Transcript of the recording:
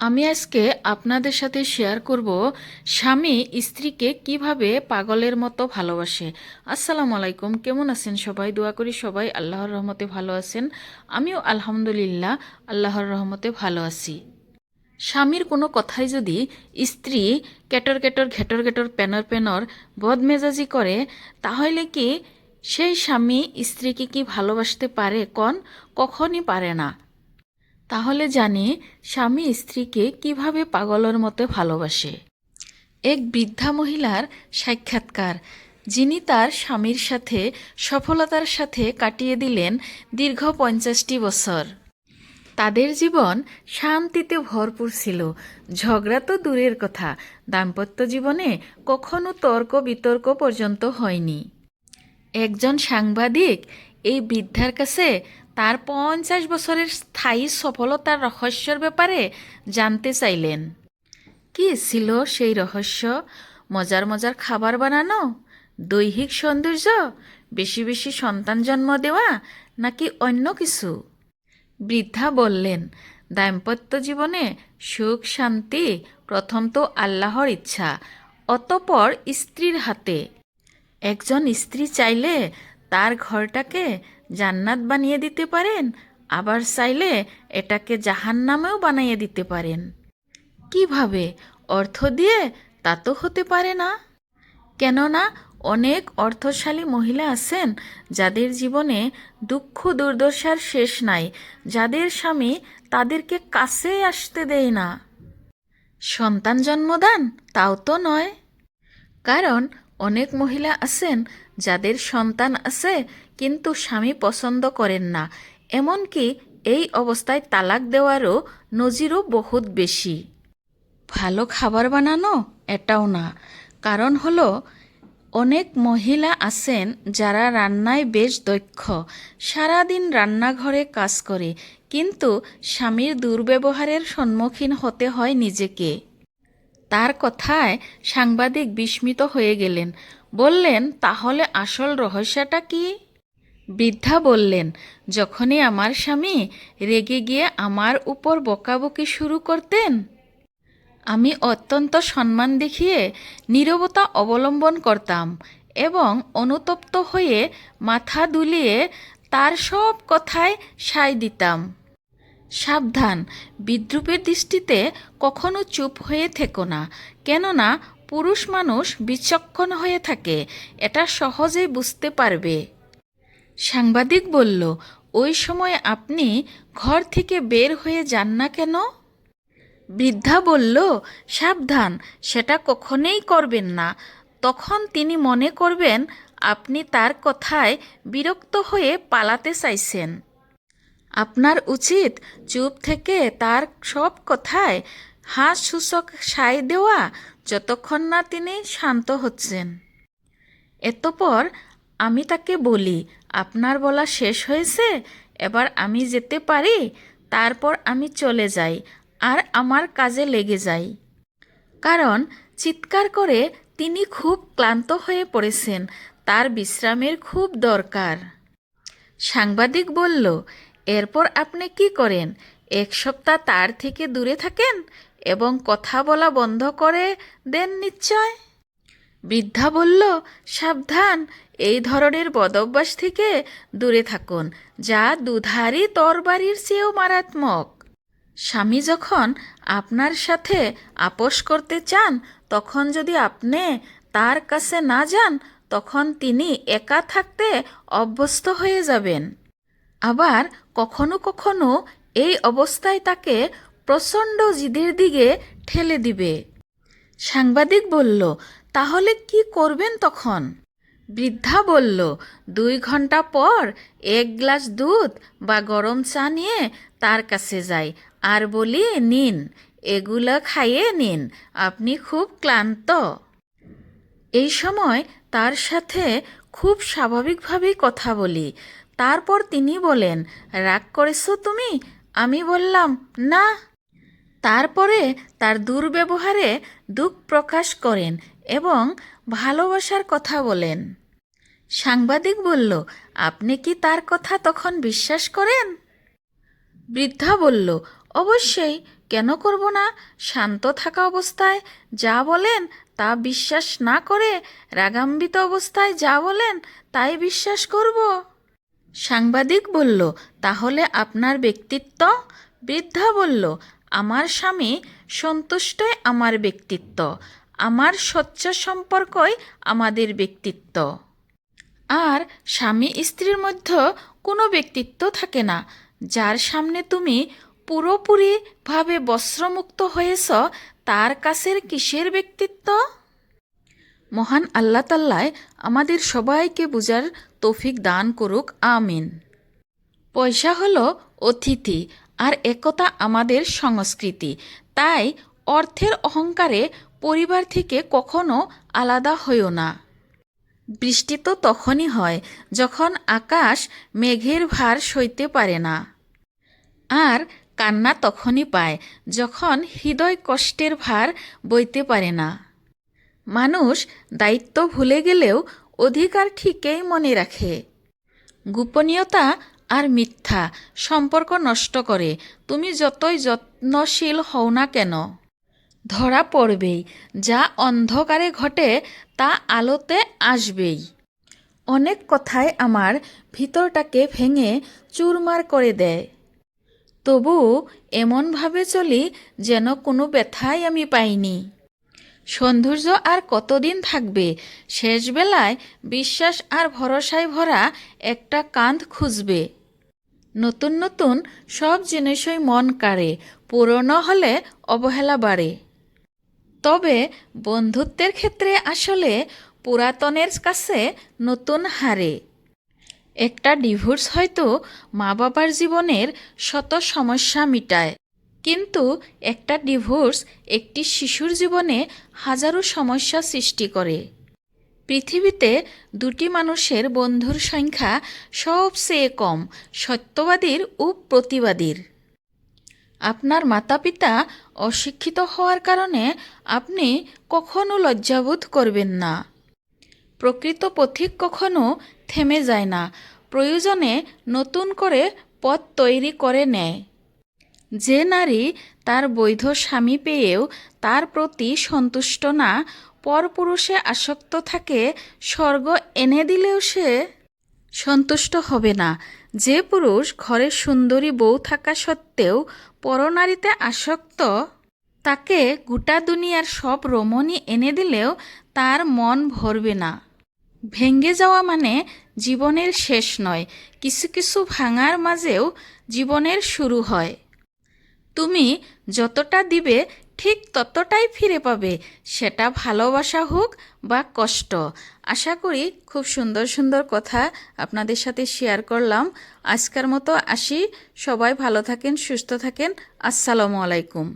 আমি আজকে আপনাদের সাথে শেয়ার করব স্বামী স্ত্রীকে কীভাবে পাগলের মতো ভালোবাসে। আসসালামু আলাইকুম, কেমন আছেন সবাই? দোয়া করি সবাই আল্লাহর রহমতে ভালো আছেন। আমিও আলহামদুলিল্লাহ আল্লাহর রহমতে ভালো আছি। স্বামীর কোনো কথাই যদি স্ত্রী কেটর কেটর ঘেটর ঘেটর পেনর পেনর বদমেজাজি করে, তাহলে কি সেই স্বামী স্ত্রীকে কি ভালোবাসতে পারে? কন? কখনই পারে না। তাহলে জানি স্বামী স্ত্রীকে কীভাবে পাগলের মতো ভালোবাসে। এক বৃদ্ধা মহিলার সাক্ষাৎকার, যিনি তার স্বামীর সাথে সফলতার সাথে কাটিয়ে দিলেন দীর্ঘ পঞ্চাশটি বছর। তাদের জীবন শান্তিতে ভরপুর ছিল। ঝগড়া তো দূরের কথা, দাম্পত্য জীবনে কখনো তর্ক বিতর্ক পর্যন্ত হয়নি। একজন সাংবাদিক এই বৃদ্ধার কাছে তার পঞ্চাশ বছরের স্থায়ী সফলতার রহস্যর ব্যাপারে জানতে চাইলেন। কি ছিল সেই রহস্য? মজার মজার খাবার বানানো? দৈহিক সৌন্দর্য? বেশি বেশি সন্তান জন্ম দেওয়া? নাকি অন্য কিছু? বৃদ্ধা বললেন, দাম্পত্য জীবনে সুখ, শান্তি প্রথম তো আল্লাহর ইচ্ছা, অতপর স্ত্রীর হাতে। একজন স্ত্রী চাইলে তার ঘরটাকে জান্নাত বানিয়ে দিতে পারেন, আবার চাইলে এটাকে জাহান্নামেও বানিয়ে দিতে পারেন। কীভাবে? অর্থ দিয়ে? তা তো হতে পারে না। কেননা, অনেক অর্থশালী মহিলা আছেন যাদের জীবনে দুঃখ দুর্দশার শেষ নাই, যাদের স্বামী তাদেরকে কাছে আসতে দেয় না। সন্তান জন্মদান? তাও তো নয়। কারণ, অনেক মহিলা আছেন যাদের সন্তান আছে, কিন্তু স্বামী পছন্দ করেন না। এমনকি এই অবস্থায় তালাক দেওয়ারও নজিরও বহুত বেশি। ভালো খাবার বানানো এটাও না। কারণ হলো, অনেক মহিলা আছেন যারা রান্নায় বেশ দক্ষ। সারাদিন রান্নাঘরে কাজ করে, কিন্তু স্বামীর দুর্ব্যবহারের সম্মুখীন হতে হয় নিজেকে। তার কথায় সাংবাদিক বিস্মিত হয়ে গেলেন। বললেন, তাহলে আসল রহস্যটা কি? বৃদ্ধা বললেন, যখনই আমার স্বামী রেগে গিয়ে আমার উপর বকাবকি শুরু করতেন, আমি অত্যন্ত সম্মান দেখিয়ে নীরবতা অবলম্বন করতাম এবং অনুতপ্ত হয়ে মাথা দুলিয়ে তার সব কথায় সায় দিতাম। সাবধান। বিদ্রুপের দৃষ্টিতে কখনো চুপ হয়ে থেকো না। কেননা পুরুষ মানুষ বিচক্ষণ হয়ে থাকে, এটা সহজেই বুঝতে পারবে। সাংবাদিক বলল, ওই সময় আপনি ঘর থেকে বের হয়ে যান না কেন? বৃদ্ধা বলল, সাবধান, সেটা কখনোই করবেন না। তখন তিনি মনে করবেন, আপনি তার কথায় বিরক্ত হয়ে পালাতে চাইছেন। আপনার উচিত চুপ থেকে তার সব কথায় হাস সূচক সায় দেওয়া যতক্ষণ না তিনি শান্ত হচ্ছেন। এতপর আমি তাকে বলি, আপনার বলা শেষ হয়েছে, এবার আমি যেতে পারি, তারপর আমি চলে যাই, আর আমার কাজে লেগে যাই। কারণ চিৎকার করে তিনি খুব ক্লান্ত হয়ে পড়েছেন, তার বিশ্রামের খুব দরকার। সাংবাদিক বলল এরপর আপনি কি করেন? এক সপ্তাহ তার থেকে দূরে থাকেন এবং কথা বলা বন্ধ করে দেন নিশ্চয়? বৃদ্ধা বলল, সাবধান, এই ধরনের বদভ্যাস থেকে দূরে থাকুন, যা দুধারি তরবারির চেয়েও মারাত্মক। স্বামী যখন আপনার সাথে আপোষ করতে চান, তখন যদি আপনি তার কাছে না যান, তখন তিনি একা থাকতে অভ্যস্ত হয়ে যাবেন। আবার কখনো কখনো এই অবস্থায় তাকে প্রচণ্ড জিদের দিকে ঠেলে দিবে। সাংবাদিক বলল, তাহলে কি করবেন তখন? বৃদ্ধা বলল, দুই ঘণ্টা পর এক গ্লাস দুধ বা গরম চা নিয়ে তার কাছে যাই আর বলি, নিন, এগুলো খাইয়ে নিন, আপনি খুব ক্লান্ত এই সময় তার সাথে খুব স্বাভাবিকভাবেই কথা বলি। তারপর তিনি বলেন, রাগ করেছ তুমি? আমি বললাম, না। তারপরে তার দুর্ব্যবহারে দুঃখ প্রকাশ করেন এবং ভালোবাসার কথা বলেন। সাংবাদিক বলল, আপনি কি তার কথা তখন বিশ্বাস করেন? বৃদ্ধা বলল, অবশ্যই, কেন করব না? শান্ত থাকা অবস্থায় যা বলেন তা বিশ্বাস না করে রাগাম্বিত অবস্থায় যা বলেন তাই বিশ্বাস করব। সাংবাদিক বলল, তাহলে আপনার ব্যক্তিত্ব? বৃদ্ধা বলল, আমার স্বামী সন্তুষ্টই আমার ব্যক্তিত্ব। আমার স্বচ্ছ সম্পর্কই আমাদের ব্যক্তিত্ব। আর স্বামী স্ত্রীর মধ্যে কোনো ব্যক্তিত্ব থাকে না। যার সামনে তুমি পুরোপুরিভাবে বস্ত্রমুক্ত হয়েছ, তার কাছের কিসের ব্যক্তিত্ব? মহান আল্লাহ তাল্লায় আমাদের সবাইকে বুঝার তৌফিক দান করুক, আমিন। পয়সা হলো অতিথি আর একতা আমাদের সংস্কৃতি। তাই অর্থের অহংকারে পরিবার থেকে কখনো আলাদা হইও না। বৃষ্টি তো তখনই হয় যখন আকাশ মেঘের ভার সইতে পারে না। আর কান্না তখনই পায় যখন হৃদয় কষ্টের ভার বইতে পারে না। মানুষ দায়িত্ব ভুলে গেলেও অধিকার ঠিকই মনে রাখে। গোপনীয়তা আর মিথ্যা সম্পর্ক নষ্ট করে। তুমি যতই যত্নশীল হও না কেন। ধরা পড়বেই। যা অন্ধকারে ঘটে, তা আলোতে আসবেই। অনেক কথাই আমার ভিতরটাকে ভেঙে চুরমার করে দেয়। তবু এমনভাবে চলি যেন কোনো ব্যথাই আমি পাইনি। সৌন্দর্য আর কতদিন থাকবে? শেষবেলায় বিশ্বাস আর ভরসায় ভরা একটা কাঁধ খুঁজবে। নতুন নতুন সব জিনিসই মন কাড়ে, পুরনো হলে অবহেলা বাড়ে। তবে বন্ধুত্বের ক্ষেত্রে আসলে পুরাতনের কাছে নতুন হারে। একটা ডিভোর্স হয়তো মা বাবার জীবনের শত সমস্যা মিটায়। কিন্তু একটা ডিভোর্স একটি শিশুর জীবনে হাজারো সমস্যা সৃষ্টি করে। পৃথিবীতে দুটি মানুষের বন্ধুর সংখ্যা সবচেয়ে কম, সত্যবাদীর ও প্রতিবাদীর। আপনার মাতা পিতা অশিক্ষিত হওয়ার কারণে আপনি কখনো লজ্জাবোধ করবেন না। প্রকৃত পথিক কখনো থেমে যায় না, প্রয়োজনে নতুন করে পথ তৈরি করে নেয়। যে নারী তার বৈধ স্বামী পেয়েও তার প্রতি সন্তুষ্ট না, পরপুরুষে আসক্ত থাকে, স্বর্গ এনে দিলেও সে সন্তুষ্ট হবে না। যে পুরুষ ঘরে সুন্দরী বউ থাকা সত্ত্বেও পরনারীতে আসক্ত, তাকে গোটা দুনিয়ার সব রমণী এনে দিলেও তার মন ভরবে না। ভেঙ্গে যাওয়া মানে জীবনের শেষ নয়, কিছু কিছু ভাঙার মাঝেও জীবনের শুরু হয়। তুমি যতটা দিবে, ঠিক ততটাই ফিরে পাবে। সেটা ভালোবাসা হোক বা কষ্ট। আশা করি খুব সুন্দর সুন্দর কথা আপনাদের সাথে শেয়ার করলাম। আজকের মতো আসি। সবাই ভালো থাকেন, সুস্থ থাকেন। আসসালামু আলাইকুম।